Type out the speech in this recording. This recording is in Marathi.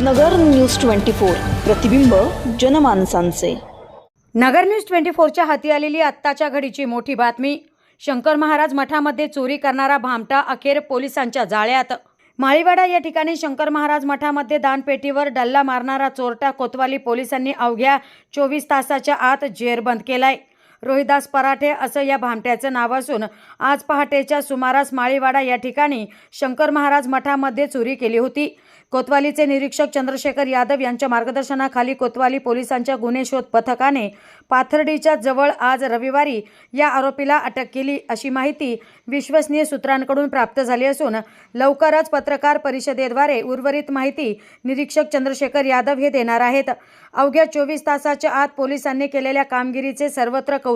नगर न्यूज ट्वेंटी फोर. प्रतिबिंब जनमानसांचे. नगर न्यूज ट्वेंटी फोरच्या हाती आलेली आत्ताच्या घडीची मोठी बातमी. शंकर महाराज मठामध्ये चोरी करणारा भामटा अखेर पोलिसांच्या जाळ्यात. माळीवाडा या ठिकाणी शंकर महाराज मठामध्ये दानपेटीवर डल्ला मारणारा चोरटा कोतवाली पोलिसांनी अवघ्या चोवीस तासाच्या आत जेरबंद केलाय. रोहिदास पराठे असं या भामट्याचं नाव असून आज पहाटेच्या सुमारास माळीवाडा या ठिकाणी शंकर महाराज मठामध्ये चोरी केली होती. कोतवालीचे निरीक्षक चंद्रशेखर यादव यांच्या मार्गदर्शनाखाली कोतवाली पोलिसांच्या गुन्हे शोध पथकाने पाथर्डीच्या जवळ आज रविवारी या आरोपीला अटक केली अशी माहिती विश्वसनीय सूत्रांकडून प्राप्त झाली असून लवकरच पत्रकार परिषदेद्वारे उर्वरित माहिती निरीक्षक चंद्रशेखर यादव हे देणार आहेत. अवघ्या चोवीस तासाच्या आत पोलिसांनी केलेल्या कामगिरीचे सर्वत्र कौतुक